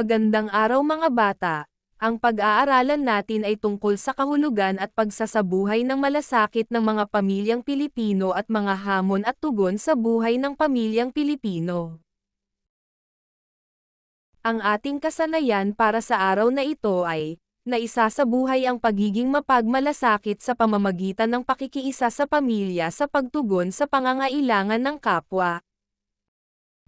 Magandang araw mga bata. Ang pag-aaralan natin ay tungkol sa kahulugan at pagsasabuhay ng malasakit ng mga pamilyang Pilipino at mga hamon at tugon sa buhay ng pamilyang Pilipino. Ang ating kasanayan para sa araw na ito ay, na isasabuhay ang pagiging mapagmalasakit sa pamamagitan ng pakikiisa sa pamilya sa pagtugon sa pangangailangan ng kapwa.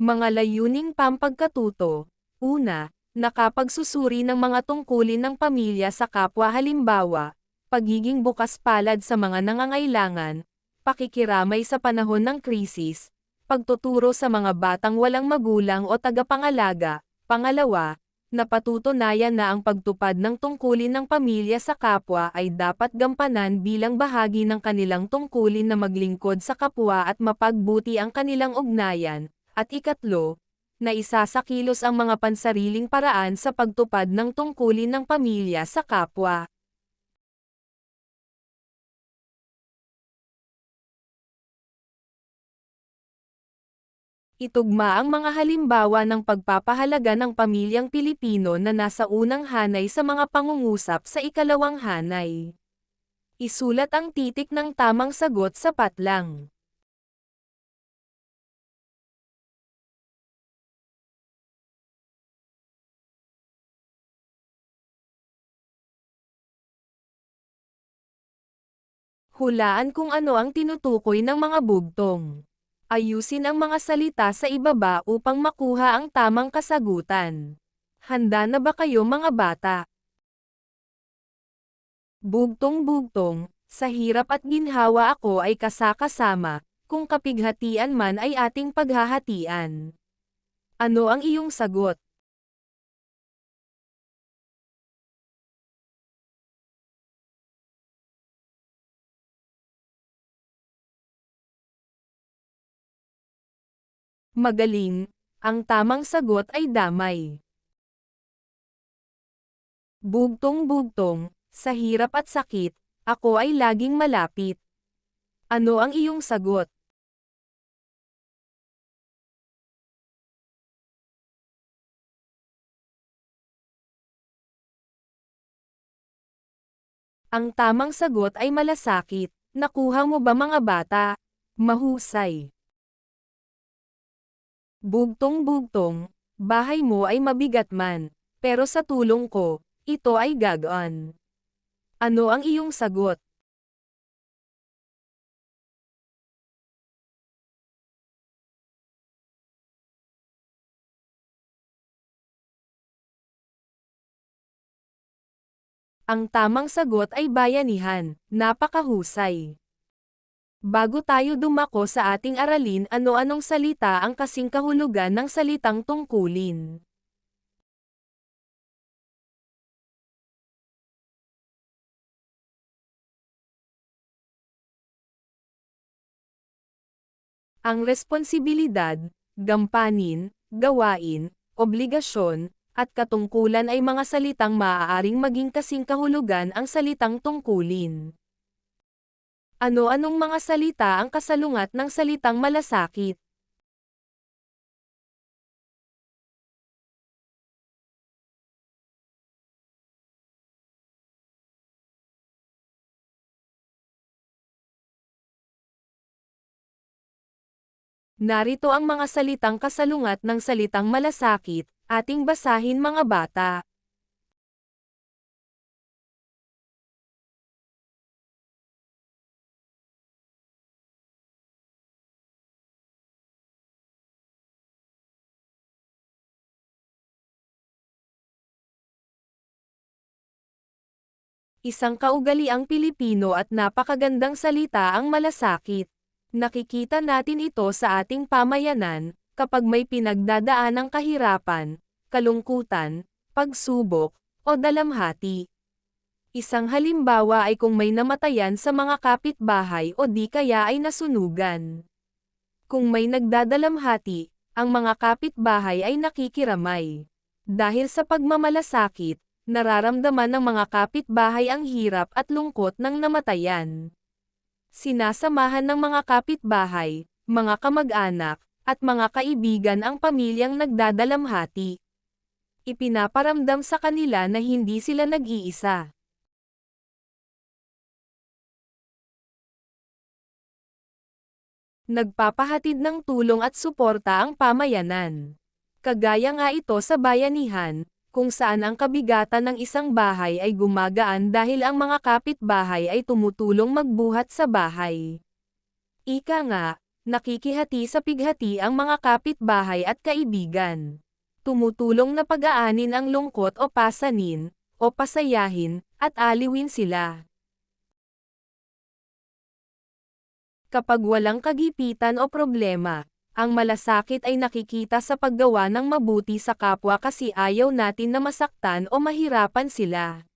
Mga layuning pampagkatuto. Una, nakapagsusuri ng mga tungkulin ng pamilya sa kapwa. Halimbawa, pagiging bukas palad sa mga nangangailangan, pakikiramay sa panahon ng krisis, pagtuturo sa mga batang walang magulang o tagapangalaga, pangalawa, napatutunayan na ang pagtupad ng tungkulin ng pamilya sa kapwa ay dapat gampanan bilang bahagi ng kanilang tungkulin na maglingkod sa kapwa at mapagbuti ang kanilang ugnayan, at ikatlo, na isasakilos ang mga pansariling paraan sa pagtupad ng tungkulin ng pamilya sa kapwa. Itugma ang mga halimbawa ng pagpapahalaga ng pamilyang Pilipino na nasa unang hanay sa mga pangungusap sa ikalawang hanay. Isulat ang titik ng tamang sagot sa patlang. Hulaan kung ano ang tinutukoy ng mga bugtong. Ayusin ang mga salita sa ibaba upang makuha ang tamang kasagutan. Handa na ba kayo mga bata? Bugtong-bugtong, sa hirap at ginhawa ako ay kasakasama, kung kapighatian man ay ating paghahatian. Ano ang iyong sagot? Magaling, ang tamang sagot ay damay. Bugtong-bugtong, sa hirap at sakit, ako ay laging malapit. Ano ang iyong sagot? Ang tamang sagot ay malasakit. Nakuha mo ba mga bata? Mahusay. Bugtong-bugtong, bahay mo ay mabigat man, pero sa tulong ko, ito ay gagaan. Ano ang iyong sagot? Ang tamang sagot ay bayanihan, napakahusay. Bago tayo dumako sa ating aralin ano-anong salita ang kasing kahulugan ng salitang tungkulin. Ang responsibilidad, gampanin, gawain, obligasyon, at katungkulan ay mga salitang maaaring maging kasing kahulugan ang salitang tungkulin. Ano-anong mga salita ang kasalungat ng salitang malasakit? Narito ang mga salitang kasalungat ng salitang malasakit, ating basahin mga bata. Isang kaugaliang Pilipino at napakagandang salita ang malasakit. Nakikita natin ito sa ating pamayanan, kapag may pinagdadaan ng kahirapan, kalungkutan, pagsubok, o dalamhati. Isang halimbawa ay kung may namatayan sa mga kapitbahay o di kaya ay nasunugan. Kung may nagdadalamhati, ang mga kapitbahay ay nakikiramay. Dahil sa pagmamalasakit, Nararamdaman ng mga kapitbahay ang hirap at lungkot ng namatayan. Sinasamahan ng mga kapitbahay, mga kamag-anak, at mga kaibigan ang pamilyang nagdadalamhati. Ipinaparamdam sa kanila na hindi sila nag-iisa. Nagpapahatid ng tulong at suporta ang pamayanan. Kagaya nga ito sa bayanihan, kung saan ang kabigatan ng isang bahay ay gumagaan dahil ang mga kapitbahay ay tumutulong magbuhat sa bahay. Ika nga, nakikihati sa pighati ang mga kapitbahay at kaibigan. Tumutulong na pag-aanin ang lungkot o pasanin, o pasayahin, at aliwin sila. Kapag walang kagipitan o problema, ang malasakit ay nakikita sa paggawa ng mabuti sa kapwa kasi ayaw natin na masaktan o mahirapan sila.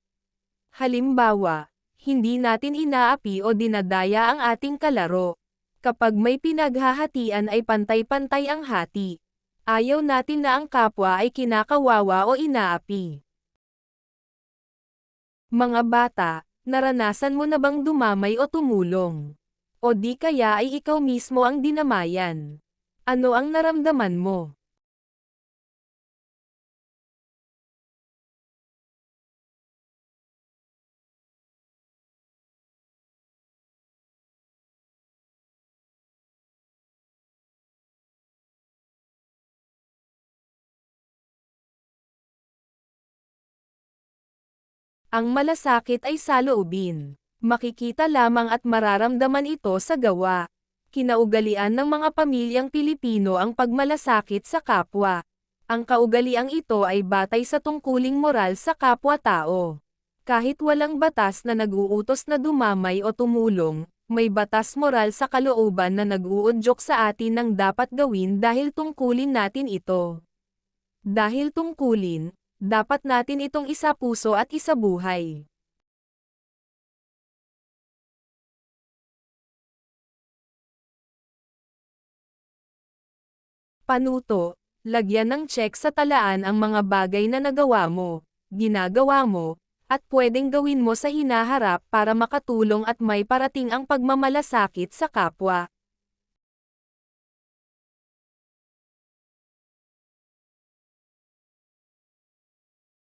Halimbawa, hindi natin inaapi o dinadaya ang ating kalaro. Kapag may pinaghahatian ay pantay-pantay ang hati. Ayaw natin na ang kapwa ay kinakawawa o inaapi. Mga bata, naranasan mo na bang dumamay o tumulong? O di kaya ay ikaw mismo ang dinamayan. Ano ang naramdaman mo? Ang malasakit ay saloobin. Makikita lamang at mararamdaman ito sa gawa. Kinaugalian ng mga pamilyang Pilipino ang pagmalasakit sa kapwa. Ang kaugaliang ito ay batay sa tungkuling moral sa kapwa-tao. Kahit walang batas na nag-uutos na dumamay o tumulong, may batas moral sa kalooban na nag-uudyok sa atin ng dapat gawin dahil tungkulin natin ito. Dahil tungkulin, dapat natin itong isa puso at isa buhay. Panuto, lagyan ng check sa talaan ang mga bagay na nagawa mo, ginagawa mo, at pwedeng gawin mo sa hinaharap para makatulong at may parating ang pagmamalasakit sa kapwa.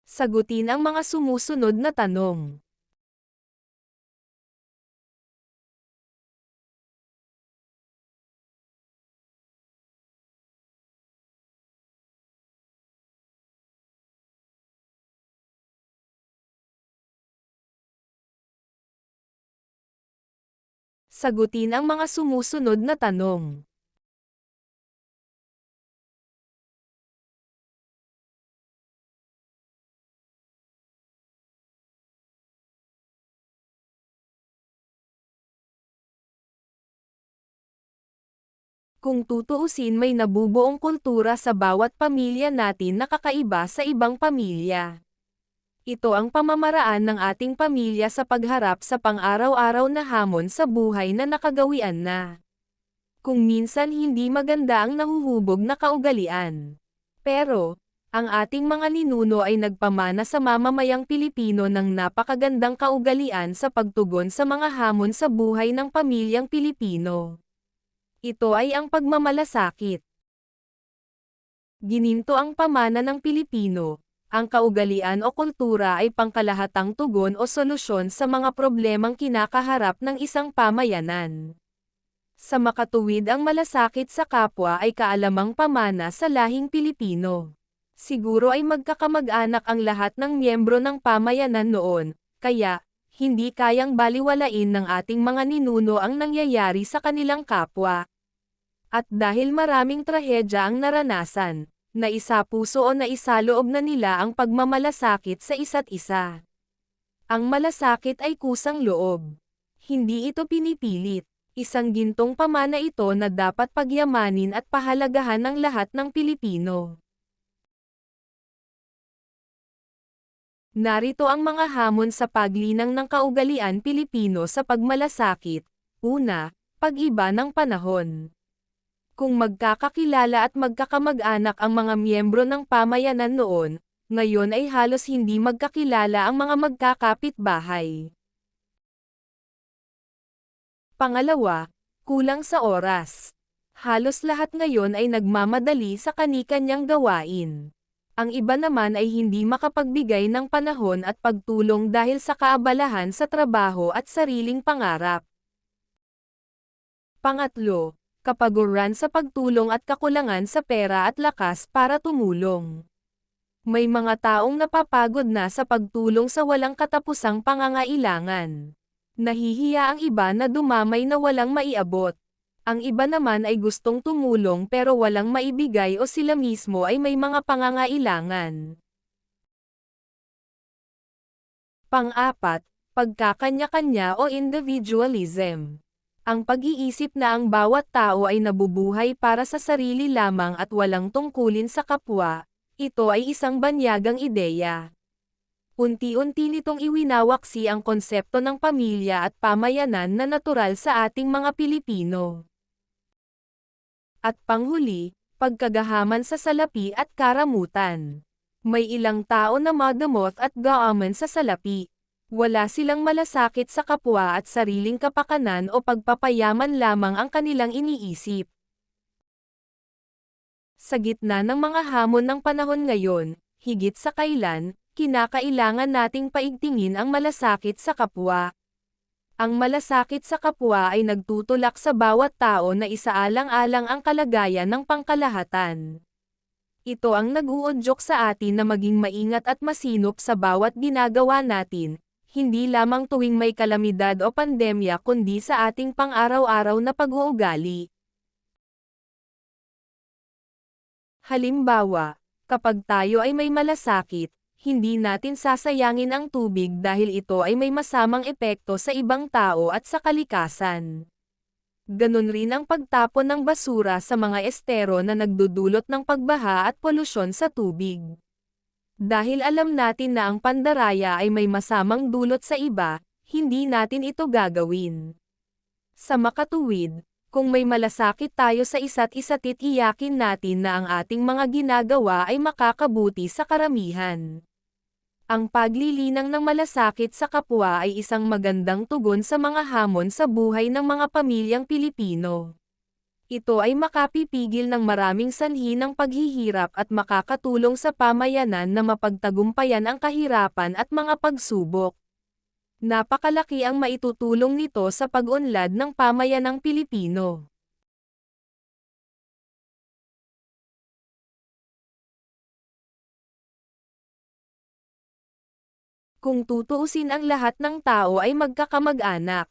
Sagutin ang mga sumusunod na tanong. Sagutin ang mga sumusunod na tanong. Kung tutuusin may nabubuong kultura sa bawat pamilya natin na kakaiba sa ibang pamilya. Ito ang pamamaraan ng ating pamilya sa pagharap sa pang-araw-araw na hamon sa buhay na nakagawian na. Kung minsan hindi maganda ang nahuhubog na kaugalian. Pero, ang ating mga ninuno ay nagpamana sa mamamayang Pilipino ng napakagandang kaugalian sa pagtugon sa mga hamon sa buhay ng pamilyang Pilipino. Ito ay ang pagmamalasakit. Gininto ang pamana ng Pilipino. Ang kaugalian o kultura ay pangkalahatang tugon o solusyon sa mga problemang kinakaharap ng isang pamayanan. Sa makatuwid ang malasakit sa kapwa ay kaalamang pamana sa lahing Pilipino. Siguro ay magkakamag-anak ang lahat ng miyembro ng pamayanan noon, kaya, hindi kayang baliwalain ng ating mga ninuno ang nangyayari sa kanilang kapwa. At dahil maraming trahedya ang naranasan, naisapuso o naisaloob na nila ang pagmamalasakit sa isa't isa. Ang malasakit ay kusang loob. Hindi ito pinipilit. Isang gintong pamana ito na dapat pagyamanin at pahalagahan ng lahat ng Pilipino. Narito ang mga hamon sa paglinang ng kaugalian Pilipino sa pagmalasakit. Una, pag-iba ng panahon. Kung magkakakilala at magkakamag-anak ang mga miyembro ng pamayanan noon, ngayon ay halos hindi magkakilala ang mga magkakapit-bahay. Pangalawa, kulang sa oras. Halos lahat ngayon ay nagmamadali sa kanikanyang gawain. Ang iba naman ay hindi makapagbigay ng panahon at pagtulong dahil sa kaabalahan sa trabaho at sariling pangarap. Pangatlo, kapaguran sa pagtulong at kakulangan sa pera at lakas para tumulong. May mga taong napapagod na sa pagtulong sa walang katapusang pangangailangan. Nahihiya ang iba na dumamay na walang maiabot. Ang iba naman ay gustong tumulong pero walang maibigay o sila mismo ay may mga pangangailangan. Pang-apat, pagkakanya-kanya o individualism. Ang pag-iisip na ang bawat tao ay nabubuhay para sa sarili lamang at walang tungkulin sa kapwa, ito ay isang banyagang ideya. Unti-unti nitong iwinawaksi ang konsepto ng pamilya at pamayanan na natural sa ating mga Pilipino. At panghuli, pagkagahaman sa salapi at karamutan. May ilang tao na madamoth at gaaman sa salapi. Wala silang malasakit sa kapwa at sariling kapakanan o pagpapayaman lamang ang kanilang iniisip. Sa gitna ng mga hamon ng panahon ngayon, higit sa kailan, kinakailangan nating paigtingin ang malasakit sa kapwa. Ang malasakit sa kapwa ay nagtutulak sa bawat tao na isaalang-alang ang kalagayan ng pangkalahatan. Ito ang nag-uudyok sa atin na maging maingat at masinop sa bawat ginagawa natin, hindi lamang tuwing may kalamidad o pandemya kundi sa ating pang-araw-araw na pag-uugali. Halimbawa, kapag tayo ay may malasakit, hindi natin sasayangin ang tubig dahil ito ay may masamang epekto sa ibang tao at sa kalikasan. Ganon rin ang pagtapon ng basura sa mga estero na nagdudulot ng pagbaha at polusyon sa tubig. Dahil alam natin na ang pandaraya ay may masamang dulot sa iba, hindi natin ito gagawin. Sa makatuwid, kung may malasakit tayo sa isa't isa't iyakin natin na ang ating mga ginagawa ay makakabuti sa karamihan. Ang paglilinang ng malasakit sa kapwa ay isang magandang tugon sa mga hamon sa buhay ng mga pamilyang Pilipino. Ito ay makapipigil ng maraming sanhi ng paghihirap at makakatulong sa pamayanan na mapagtagumpayan ang kahirapan at mga pagsubok. Napakalaki ang maitutulong nito sa pag-unlad ng pamayanang Pilipino. Kung tutuusin ang lahat ng tao ay magkakamag-anak.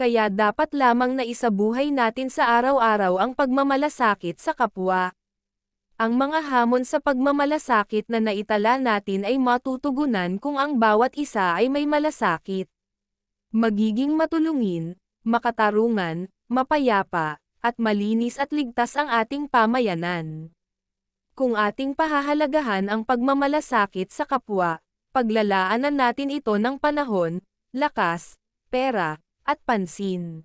Kaya dapat lamang na isabuhay natin sa araw-araw ang pagmamalasakit sa kapwa. Ang mga hamon sa pagmamalasakit na naitala natin ay matutugunan kung ang bawat isa ay may malasakit. Magiging matulungin, makatarungan, mapayapa, at malinis at ligtas ang ating pamayanan. Kung ating pahahalagahan ang pagmamalasakit sa kapwa, paglalaanan natin ito ng panahon, lakas, pera, at pansin.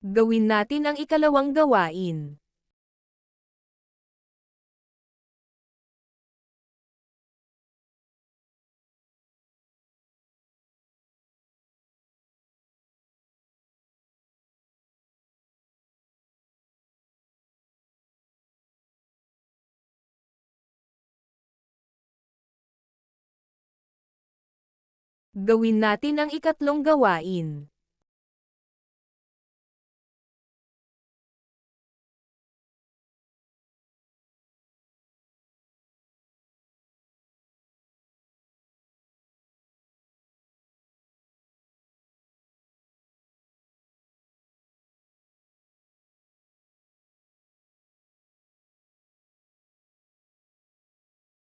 Gawin natin ang ikalawang gawain. Gawin natin ang ikatlong gawain.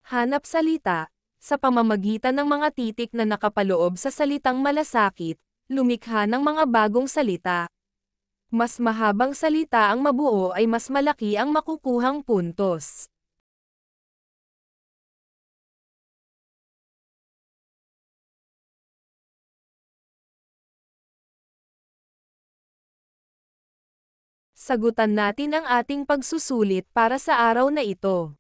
Hanap salita, sa pamamagitan ng mga titik na nakapaloob sa salitang malasakit, lumikha ng mga bagong salita. Mas mahabang salita ang mabuo ay mas malaki ang makukuhang puntos. Sagutan natin ang ating pagsusulit para sa araw na ito.